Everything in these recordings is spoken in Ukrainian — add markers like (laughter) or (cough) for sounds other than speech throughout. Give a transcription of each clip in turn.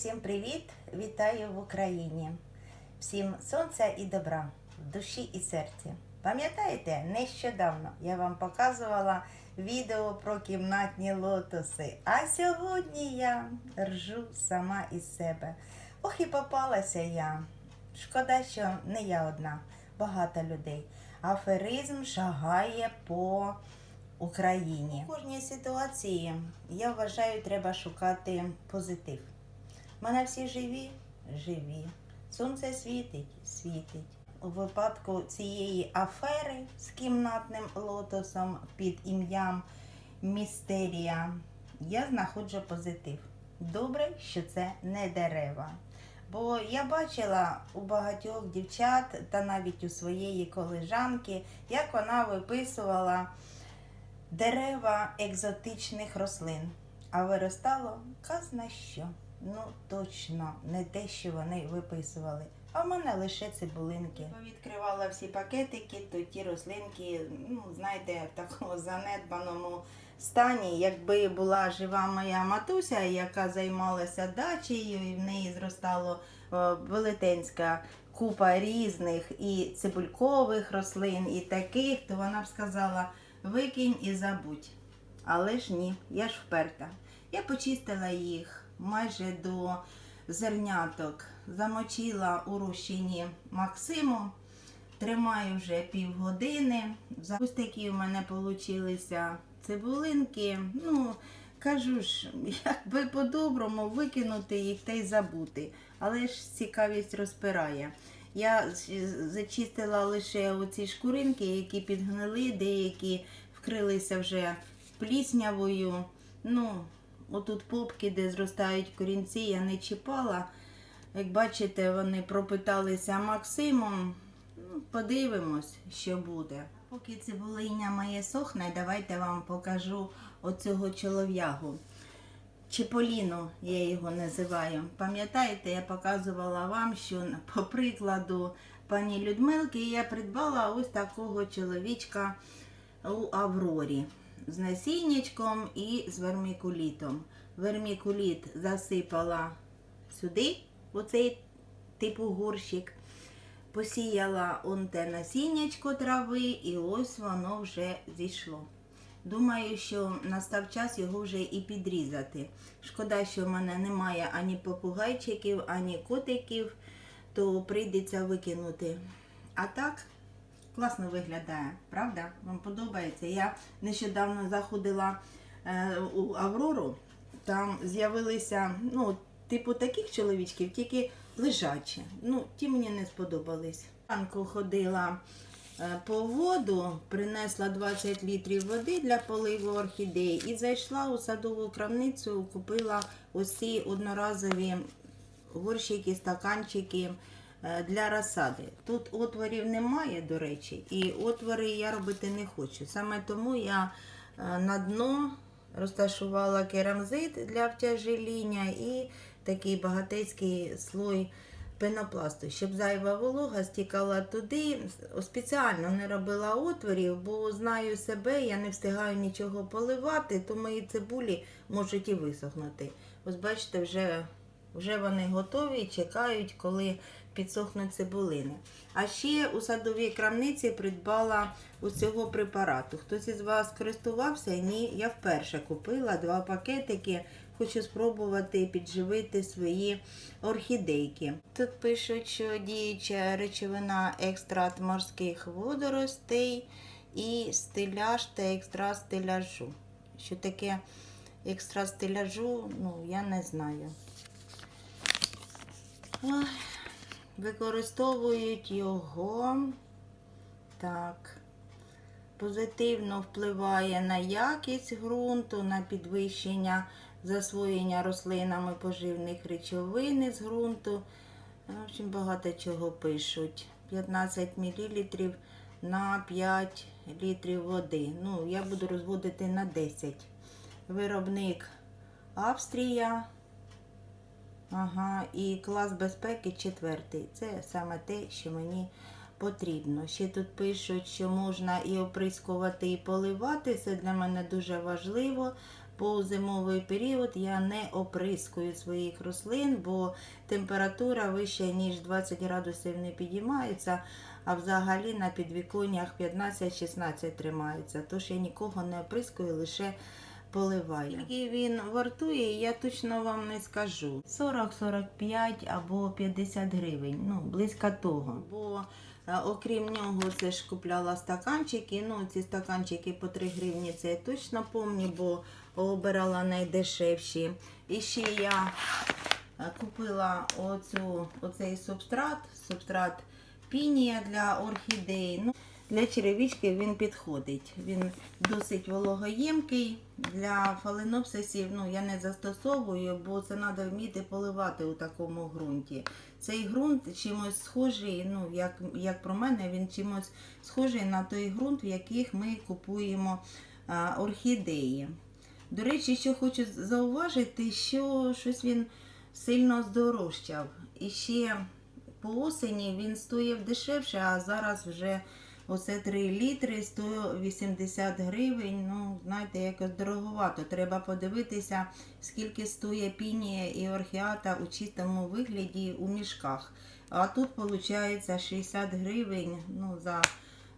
всім привіт! Вітаю в Україні! Всім сонця і добра в душі і серці. Пам'ятаєте, нещодавно я вам показувала відео про кімнатні лотоси. А сьогодні я ржу сама із себе. Ох і попалася я. Шкода, що не я одна, багато людей. Аферизм шагає по Україні. У кожній ситуації я вважаю, треба шукати позитив. Мене всі живі, живі. Сонце світить, світить. У випадку цієї афери з кімнатним лотосом під ім'ям Містерія я знаходжу позитив. Добре, що це не дерева. Бо я бачила у багатьох дівчат та навіть у своєї колежанки, як вона виписувала дерева екзотичних рослин, а виростало казна що. Ну, точно не те, що вони виписували. А в мене лише цибулинки. Відкривала всі пакетики, то ті рослинки, ну, знаєте, в такому занедбаному стані. Якби була жива моя матуся, яка займалася дачею, і в неї зростало е, велетенська купа різних і цибулькових рослин, і таких, то вона б сказала, викинь і забудь. Але ж ні, я ж вперта. Я почистила їх майже до зерняток, замочила у розчині Максиму. Тримаю вже півгодини. Ось такі у мене получилися цибулинки. Ну, кажу ж, (laughs) якби по-доброму викинути їх та й забути. Але ж цікавість розпирає. Я зачистила лише оці шкуринки, які підгнили, деякі вкрилися вже пліснявою. Ну, отут попки, де зростають корінці, я не чіпала. Як бачите, вони пропиталися Максимом. Ну, Подивимось, що буде. Поки цибулиня моє сохне, давайте вам покажу оцього чолов'ягу. Чіполіно, я його називаю. Пам'ятаєте, я показувала вам, що по прикладу пані Людмилки я придбала ось такого чоловічка у Аврорі з насіннячком і з вермікулітом. Вермікуліт засипала сюди, у цей типу горщик. Посіяла он те насіннячко трави, і ось воно вже зійшло. Думаю, що настав час його вже і підрізати. Шкода, що в мене немає ані попугайчиків, ані котиків, то прийдеться викинути. А так, класно виглядає, правда? Вам подобається? Я нещодавно заходила е, у Аврору, там з'явилися, ну, типу таких чоловічків, тільки лежачі. Ну, ті мені не сподобались. Ранку ходила е, по воду, принесла 20 літрів води для поливу орхідей і зайшла у садову крамницю, купила усі одноразові горщики, стаканчики для розсади. Тут отворів немає, до речі, і отвори я робити не хочу. Саме тому я е, на дно розташувала керамзит для втяжеління і такий багатецький слой пенопласту, щоб зайва волога стікала туди. Спеціально не робила отворів, бо знаю себе, я не встигаю нічого поливати, то мої цибулі можуть і висохнути. Ось бачите, вже, вже вони готові, чекають, коли підсохнуть цибулини. А ще у садовій крамниці придбала ось цього препарату. Хтось із вас користувався? Ні, я вперше купила два пакетики. Хочу спробувати підживити свої орхідейки. Тут пишуть, що діюча речовина екстракт морських водоростей і стиляж та екстракт стиляжу. Що таке екстракт стиляжу, ну, я не знаю. Ой, використовують його. Так. Позитивно впливає на якість ґрунту, на підвищення засвоєння рослинами поживних речовин із ґрунту. В общем, багато чого пишуть. 15 мл на 5 літрів води. Ну, я буду розводити на 10. Виробник Австрія. Ага, і клас безпеки четвертий. Це саме те, що мені потрібно. Ще тут пишуть, що можна і оприскувати, і поливати. Це для мене дуже важливо. позимовий період я не оприскую своїх рослин, бо температура вища, ніж 20 градусів не підіймається, а взагалі на підвіконнях 15-16 тримається. Тож я нікого не оприскую, лише поливаю. Скільки він вартує, я точно вам не скажу. 40-45 або 50 гривень, ну, близько того. Бо е, окрім нього, це ж купляла стаканчики. Ну, ці стаканчики по 3 гривні, це я точно пам'ятаю, бо обирала найдешевші. І ще я е, купила оцю, оцей субстрат, субстрат пінія для орхідеї. Ну, для черевички він підходить. Він досить вологоємкий. Для фаленопсисів ну, я не застосовую, бо це треба вміти поливати у такому ґрунті. Цей ґрунт чимось схожий, ну, як, як про мене, він чимось схожий на той ґрунт, в яких ми купуємо а, орхідеї. До речі, що хочу зауважити, що щось він сильно здорожчав. І ще по осені він стоїв дешевше, а зараз вже оце 3 літри 180 гривень. Ну, знаєте, якось дороговато. Треба подивитися, скільки стоїть пінія і орхіата у чистому вигляді у мішках. А тут виходить 60 гривень ну, за,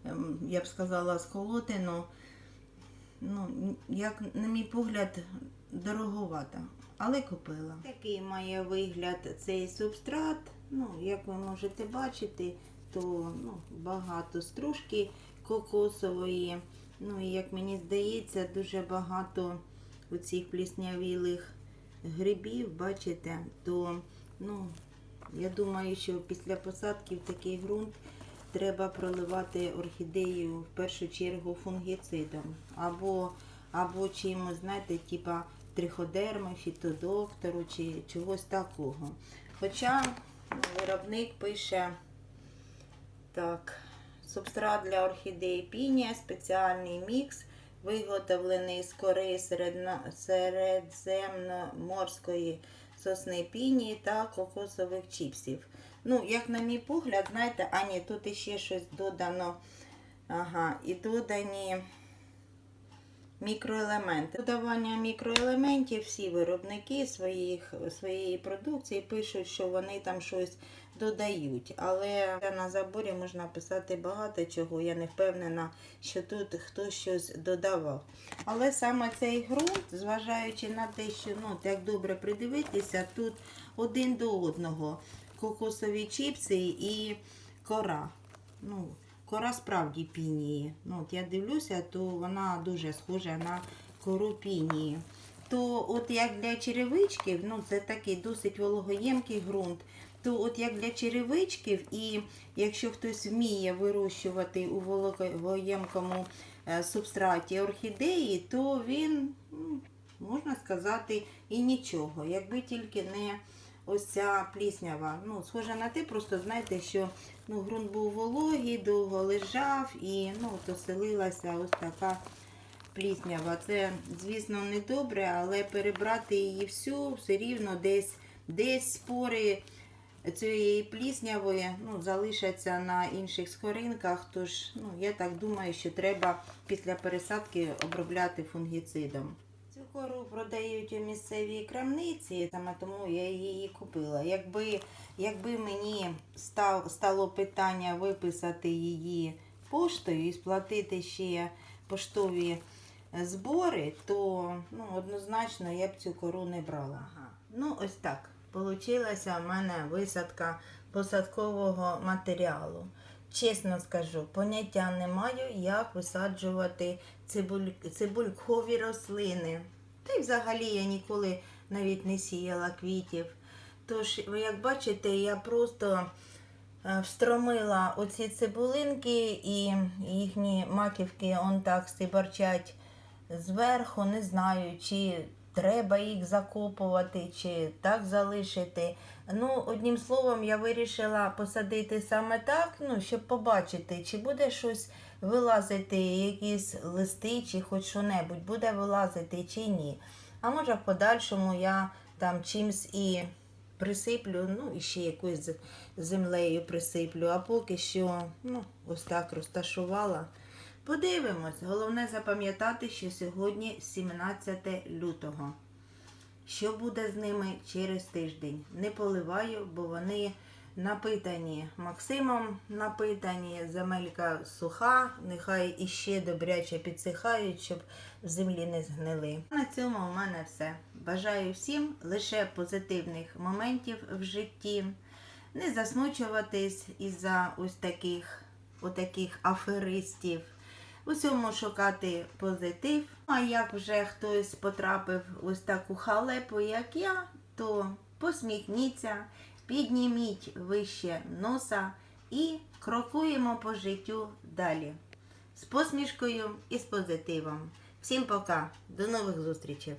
ем, я б сказала, сколотину. Ну, як на мій погляд, дороговато, але купила. Такий має вигляд цей субстрат. Ну, як ви можете бачити, то ну, багато стружки кокосової. Ну і як мені здається, дуже багато оцих пліснявілих грибів, бачите, то ну, я думаю, що після посадки в такий ґрунт треба проливати орхідею в першу чергу фунгіцидом. Або, або чимось, знаєте, типа триходерми, фітодоктору чи чогось такого. Хоча ну, виробник пише так, субстрат для орхідеї пінія, спеціальний мікс, виготовлений з кори середземноморської сосни пінії та кокосових чіпсів. Ну, як на мій погляд, знаєте, а ні, тут іще щось додано. Ага, і додані мікроелементи. Додавання мікроелементів всі виробники своїх, своєї продукції пишуть, що вони там щось додають. Але на заборі можна писати багато чого. Я не впевнена, що тут хтось щось додавав. Але саме цей ґрунт, зважаючи на те, що ну, як добре придивитися, тут один до одного кокосові чіпси і кора. Ну, кора справді пінії. Ну, от я дивлюся, то вона дуже схожа на кору пінії. То от як для черевичків, ну це такий досить вологоємкий ґрунт. То от як для черевичків, і якщо хтось вміє вирощувати у вологоємкому е, субстраті орхідеї, то він, можна сказати, і нічого, якби тільки не ось ця пліснява. Ну, схоже на те, просто знаєте, що ну, ґрунт був вологий, довго лежав і ну, оселилася ось така пліснява. Це, звісно, не добре, але перебрати її всю все рівно десь, десь спори цієї пліснявої ну, залишаться на інших скоринках. Тож, ну, я так думаю, що треба після пересадки обробляти фунгіцидом. Цю кору продають у місцевій крамниці, саме тому я її купила. Якби, якби мені став, стало питання виписати її поштою і сплатити ще поштові збори, то ну, однозначно я б цю кору не брала. Ага. Ну, ось так. Получилася в мене висадка посадкового матеріалу. Чесно скажу, поняття не маю, як висаджувати цибуль... цибулькові рослини. Та й взагалі я ніколи навіть не сіяла квітів. Тож, як бачите, я просто е, встромила оці цибулинки і їхні маківки он так стиборчать зверху. Не знаю, чи треба їх закопувати, чи так залишити. Ну, одним словом, я вирішила посадити саме так, ну, щоб побачити, чи буде щось вилазити, якісь листи, чи хоч що-небудь буде вилазити, чи ні. А може в подальшому я там чимсь і присиплю, ну і ще якоюсь землею присиплю, а поки що ну, ось так розташувала. Подивимось, головне запам'ятати, що сьогодні 17 лютого. Що буде з ними через тиждень? Не поливаю, бо вони напитані Максимом, напитані, земелька суха, нехай іще добряче підсихають, щоб в землі не згнили. На цьому у мене все. Бажаю всім лише позитивних моментів в житті. Не засмучуватись із-за ось таких, отаких аферистів. Усьому шукати позитив. А як вже хтось потрапив ось таку халепу, як я, то посміхніться, підніміть вище носа і крокуємо по життю далі. З посмішкою і з позитивом. Всім пока, до нових зустрічей!